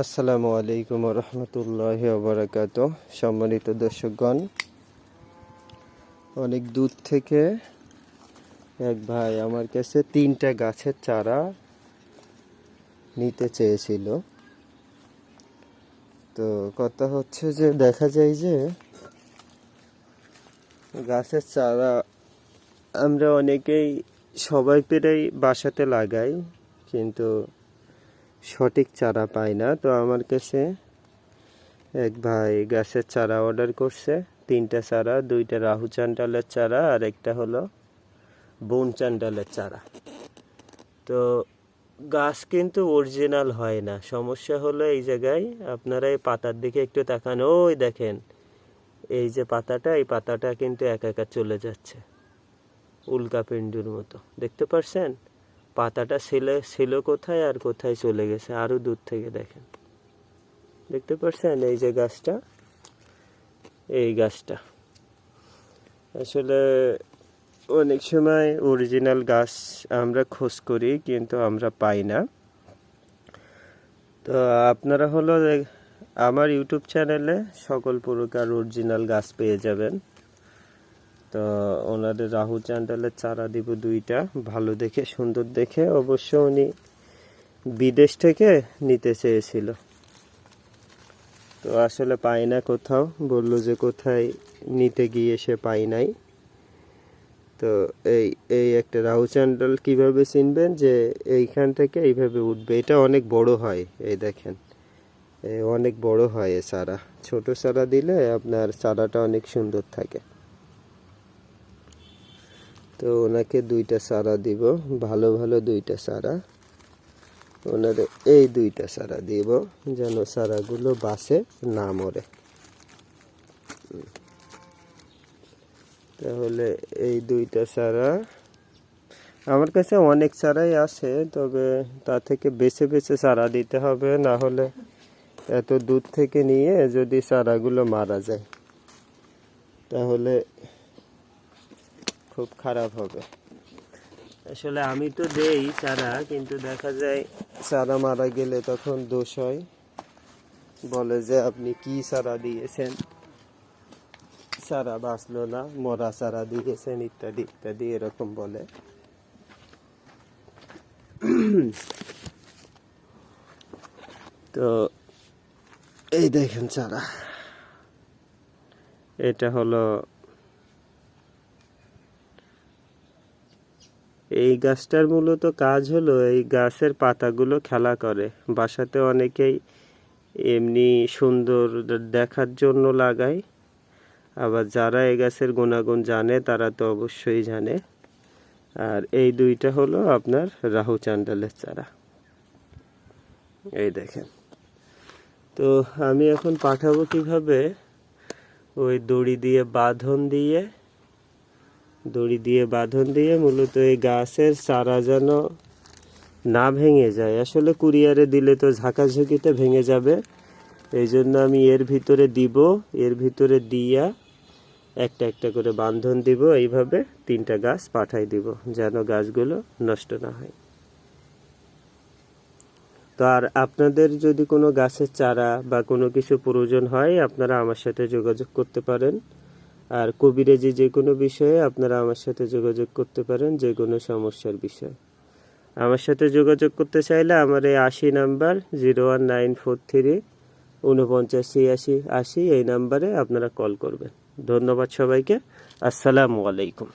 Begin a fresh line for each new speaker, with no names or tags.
আসসালামু আলাইকুম রহমতুল্লাহ বারাকাত সম্মানিত দর্শকগণ, অনেক দূর থেকে এক ভাই আমার কাছে তিনটা গাছের চারা নিতে চেয়েছিল। তো কথা হচ্ছে যে, দেখা যায় যে গাছের চারা আমরা অনেকেই সবাই পেরেই বাসাতে লাগাই, কিন্তু সঠিক চারা পাই না। তো আমার কাছে এক ভাই গাছের চারা অর্ডার করছে। তিনটা চারা, দুইটা রাহু চান্ডালের চারা আর একটা হলো বন চান্ডালের চারা। তো গাছ কিন্তু অরিজিনাল হয় না। সমস্যা হলো এই জায়গায় আপনারা এই পাতার দিকে একটু তাকান। ওই দেখেন, এই যে পাতাটা, এই পাতাটা কিন্তু একা একা চলে যাচ্ছে। উল্কা পিণ্ডুর মতো। দেখতে পারছেন? পাতাটা ছিল ছিল কোথায় আর কোথায় চলে গেছে? আরও দূর থেকে দেখেন। দেখতে পাচ্ছেন এই যে গাছটা? এই গাছটা। আসলে অনেক সময় অরিজিনাল গাছ আমরা খোঁজ করি, কিন্তু আমরা পাই না। তো আপনারা হলো আমার ইউটিউব চ্যানেলে সকল প্রকার অরিজিনাল গাছ পেয়ে যাবেন। তো ওনাদের রাহু চ্যান্ডেলের চারা দিব দুইটা। ভালো দেখে, সুন্দর দেখে। অবশ্য উনি বিদেশ থেকে নিতে চেয়েছিল। তো আসলে পাই না কোথাও। বলল যে কোথায় নিতে গিয়ে সে পাই নাই। তো এই এই একটা রাহু চ্যান্ডেল কীভাবে চিনবেন যে এইখান থেকে এইভাবে উঠবে? এটা অনেক বড় হয়, এই দেখেন। অনেক বড় হয় এ চারা। ছোট চারা দিলে আপনার চারাটা অনেক সুন্দর থাকে। তো ওনাকে দুইটা চারা দিব, ভালো ভালো দুইটা চারা ওনার এই দুইটা চারা দিব, যেন চারাগুলো বাসে না মরে। তাহলে এই দুইটা চারা আমার কাছে অনেক চারাই আছে, তবে তা থেকে বেছে বেছে চারা দিতে হবে, না হলে এত দূর থেকে নিয়ে যদি চারাগুলো মারা যায়। তাহলে খুব খারাপ হবে। আসলে আমি তো দেই চারা কিন্তু দেখা যায় চারা মারা গেলে তখন দোষ হয়। বলে যে আপনি কি চারা দিয়েছেন? চারা বাঁচলো না মরা চারা দিয়েছেন ইত্যাদি ইত্যাদি এরকম বলে। তো এই দেখেন চারা। এটা হলো এই গাছটার মূলত কাজ হলো এই গাছের পাতাগুলো খেলা করে। বাসাতে অনেকেই এমনি সুন্দর দেখার জন্য লাগায়। আবার যারা এই গাছের গুণাগুণ জানে, তারা তো অবশ্যই জানে। আর এই দুইটা হলো আপনার রাহু চান্ডালের চারা। এই দেখেন। তো আমি এখন পাঠাবো কীভাবে? ওই দড়ি দিয়ে, বাঁধন দিয়ে দড়ি দিয়ে বাঁধন দিয়ে মূলত এই গাছের চারা যেন না ভেঙে যায়। আসলে কুরিয়ারে দিলে তো ঝাঁকাঝুঁকিতে ভেঙে যাবে। এই জন্য আমি এর ভিতরে দিব, এর ভিতরে দিয়া একটা একটা করে বান্ধন দিব, এইভাবে তিনটা গাছ পাঠাই দিব, যেন গাছগুলো নষ্ট না হয়। তো আর আপনাদের যদি কোনো গাছের চারা বা কোনো কিছু প্রয়োজন হয়, আপনারা আমার সাথে যোগাযোগ করতে পারেন। আর কবিরাজি যে কোনো বিষয়ে আপনারা আমার সাথে যোগাযোগ করতে পারেন, যে কোনো সমস্যার বিষয়ে। আমার সাথে যোগাযোগ করতে চাইলে আমার এই আশি number zero one nine four three উনপঞ্চাশ ছিয়াশি আশি, এই নাম্বারে আপনারা কল করবেন। ধন্যবাদ সবাইকে। আসসালামু আলাইকুম।